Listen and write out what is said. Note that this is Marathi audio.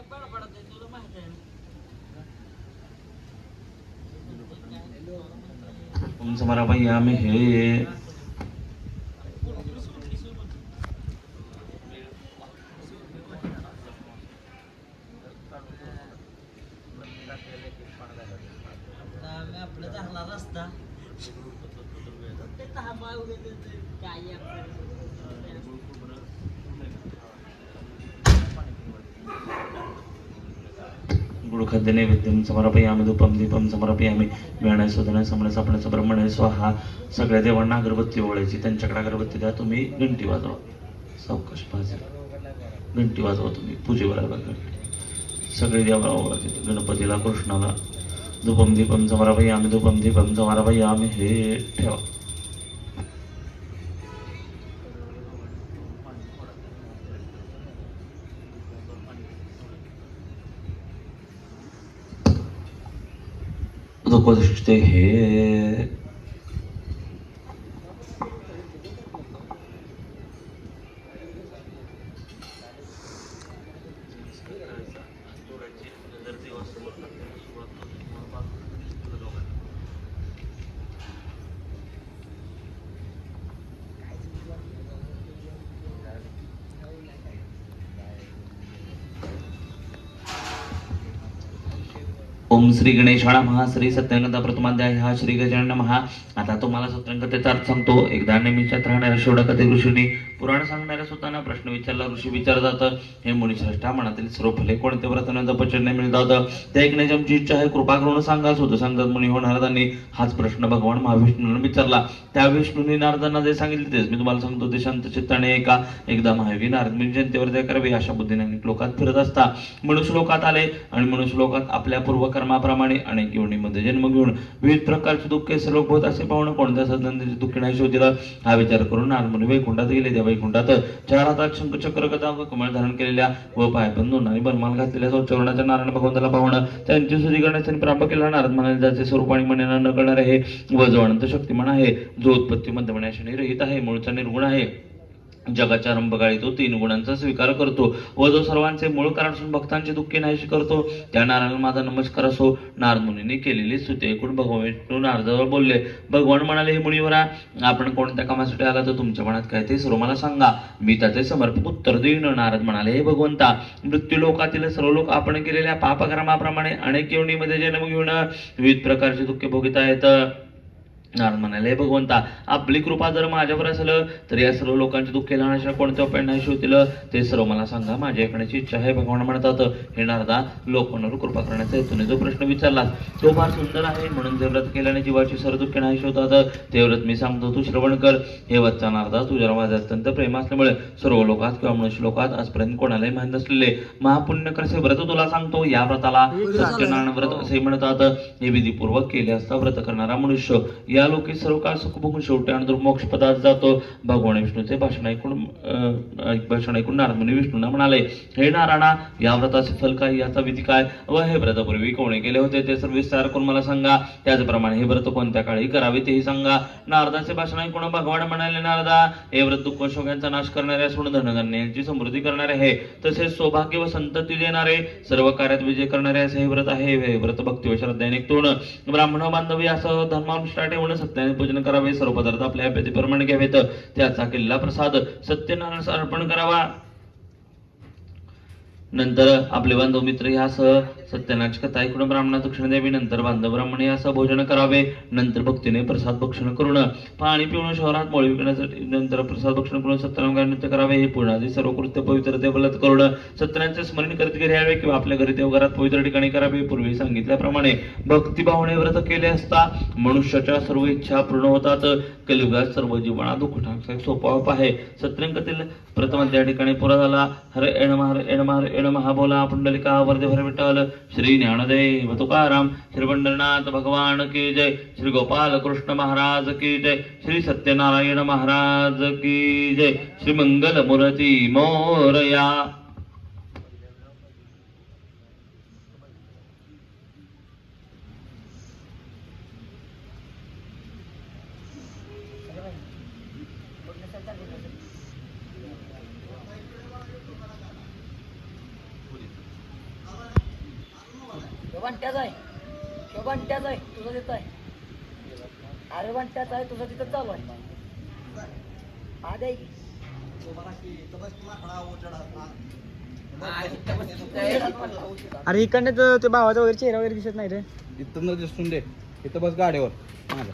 काय बडबडत आहे तुला माहीत आहे तुमचं मला बाई आम्ही हे. आम्ही आपलं झाला रस्ता. काय आपलं गुरुखाद्य नैवेद्यम समर्पयामी धूपम दीपम समर्पयामी वेणा सुधना समरस आपणाचं ब्रह्मण स्वाहा सगळ्या देवांना अगरबत्ती ओळायची त्यांच्याकडे अगरबत्ती द्या तुम्ही घंटी वाजवा सावकाश भाजी घंटी वाजवा तुम्ही पूजेवर आला घंटी सगळे देवाला ओळायचे गणपतीला कृष्णाला धूपम दीपम समर्पयामी धूपम दीपम समर्पयामी हे ठेवा धोकोदृष्टे हे ओम श्री गणेशाळा महा श्री सत्यंगता प्रथमाध्याय हा श्री गजानन महा आता तुम्हाला सत्यंगतेचा अर्थ सांगतो. एकदा नेहमीच्यात राहणाऱ्या शेवडाकथे ऋषीने पुराण सांगणाऱ्या स्वतःना प्रश्न विचारला ऋषी विचार जातं हे मुनिश्रेष्ठा मनातील सर्व फले कोणते? पचन मिळत होता त्या ऐकण्याची आमची इच्छा आहे. कृपा करून सांगा. होतं सांगतात मुनी हो नारदांनी हाच प्रश्न भगवान महाविष्णूंना विचारला. त्या विष्णूंनी नारदांना जे सांगितले तेच. मी तुम्हाला सांगतो ते शांत चित्ताने एका एकदा महावी नारद मी जयंतीवर जे करावी अशा बुद्धीने अनेक लोकात फिरत असता. मनुष्य लोकात आले आणि मनुष्य लोकात आपल्या पूर्वकर्माप्रमाणे अनेक योनीमध्ये जन्म घेऊन विविध प्रकारचे दुःखे सर्व होत असे पाहून कोणत्या सदनंदाची दुःखी नाही शोधिला? हा विचार करून नारमुनी वैकुंठात गेले. त्या वैकुंठात चार हातात शंख चक्र गदा व कमळ धारण केलेल्या व पाय आणि बनमाल घातलेल्या चरणाच्या नारायण भगवंताला पाहणं त्यांची स्तुती त्यांनी प्राप्त केला. नारद म्हणाले ज्याचे स्वरूप आणि म्हणणे न करणार आहे व जो अनंत शक्तिमान आहे. जो उत्पत्ती मध्यमण्याशी रहित आहे मूळचा निर्गुण आहे. जगाच्या रंभगाळी तो तीन गुणांचा स्वीकार करतो. व जो सर्वांचे मूळ कारण असून भक्तांचे दुःखी नाहीशी करतो त्या नारायण माझा नमस्कार असो. नारद मुनीने केलेली स्तुती ऐकून भगवान विष्णू नारदावर बोलले. भगवान म्हणाले हे मुनीवरा आपण कोणत्या कामासाठी आला तर तुमच्या मनात काय ते सर्व मला सांगा. मी त्याचे समर्पक उत्तर देईन. नारद म्हणाले हे भगवंता मृत्यू लोकातील सर्व लोक आपण केलेल्या पापक्रमाप्रमाणे अनेक योनीमध्ये जन्म घेऊन विविध प्रकारचे दुःखे भोगीत आहेत. नारद म्हणाले "हे भगवंता आपली कृपा जर माझ्यावर असेल तर या सर्व लोकांचे दुःख लहानशा कोणत्या उपाय नाही होतील ते सर्व मला सांगा. माझ्या ऐकण्याची इच्छा आहे. भगवान म्हणतात हे नारदा लोकांवर कृपा करण्याचा हेतूने जो प्रश्न विचारला तो फार सुंदर आहे. म्हणून जे व्रत केल्याने जीवाची सर्व दुःखे नाही होतात ते व्रत मी सांगतो तू श्रवण कर. हे वच्चा नारदा तुझ्या माझे अत्यंत प्रेम असल्यामुळे सर्व लोकात किंवा मनुष्य लोकात आजपर्यंत कोणालाही माहीत नसलेले महापुण्य कसे व्रत तुला सांगतो. या व्रताला सत्यनारायण व्रत असे म्हणतात. हे विधीपूर्वक केले असता व्रत करणारा मनुष्य या लोकी सर्व काळ सुख बघून शेवटी आणि मोक्ष पदात जातो. भगवान विष्णूचे भाषण ऐकून भाषण ऐकून नारद मुनी विष्णूंना म्हणाले हे नारायणा या व्रताचे फल काय? याचा विधी काय? व हे व्रतापूर्वी कोणी केले होते? ते सर्व विस्तार करून मला सांगा. त्याचप्रमाणे हे व्रत कोणत्या काळी करावे तेही सांगा. नारदाचे भाषण ऐकून भगवान म्हणाले नारदा हे व्रत दुःख शोकांचा नाश करणारे असून धनधान्यांची समृद्धी करणारे आहे. तसेच सौभाग्य व संतती देणारे सर्व कार्यात विजय करणारे असे हे व्रत आहे. हे व्रत भक्ती व श्रद्धेने तोड ब्राह्मण बांधवी असं धर्मानुष्ठा ठेवून सत्याने पूजन करावे. सर्व पदार्थ आपल्या अपेक्षेप्रमाणे घ्यावेत. त्याचा किल्ला प्रसाद सत्यनारायण अर्पण करावा. नंतर आपले बांधव मित्र यासह सत्यनारायणाची कथा ऐकून ब्राह्मणा दक्षिण द्यावी नंतर बांधव ब्राह्मणे यासह भोजन करावे. नंतर भक्तीने प्रसाद भक्षण करून पाणी पिऊन शहरात मोळी विकण्यासाठी नंतर प्रसाद भक्षण करून सत्यनारायण नृत्य करावे. हे पूर्णादी सर्व कृत्य पवित्र देवलत करून सत्यनारायणचे स्मरण करीत घ्यावे यावे किंवा आपल्या घरी देवघरात पवित्र ठिकाणी करावे पूर्वी सांगितल्याप्रमाणे भक्तिभावने व्रत केले असता मनुष्याच्या सर्व इच्छा पूर्ण होतात. कलियुगात सर्व जीवना दुःख एक सोपा आहे. सत्रिंगातील प्रथम त्या ठिकाणी पुरा झाला. हर एण हरे एण हरे एण महाबोला पुंडलिका वर्धे भर विठ्ठल. श्री ज्ञानदेव तुकाराम श्री पंढरनाथ भगवान की जय श्री गोपाल कृष्ण महाराज की जय श्री सत्यनारायण महाराज की जय श्री मंगल मुरती मोरया तो बंट्याचा आहे. तो बंट्याचा आहे. तुझा तिथं आहे. अरे बंट्याचा आहे. तुझा तिथं चालू आहे. आहे? अरे इकडनं तर ते भावाचा वगैरे चेहरा वगैरे दिसत नाही रे. इथं न दिसून दे. इथं बस गाडीवर. माझा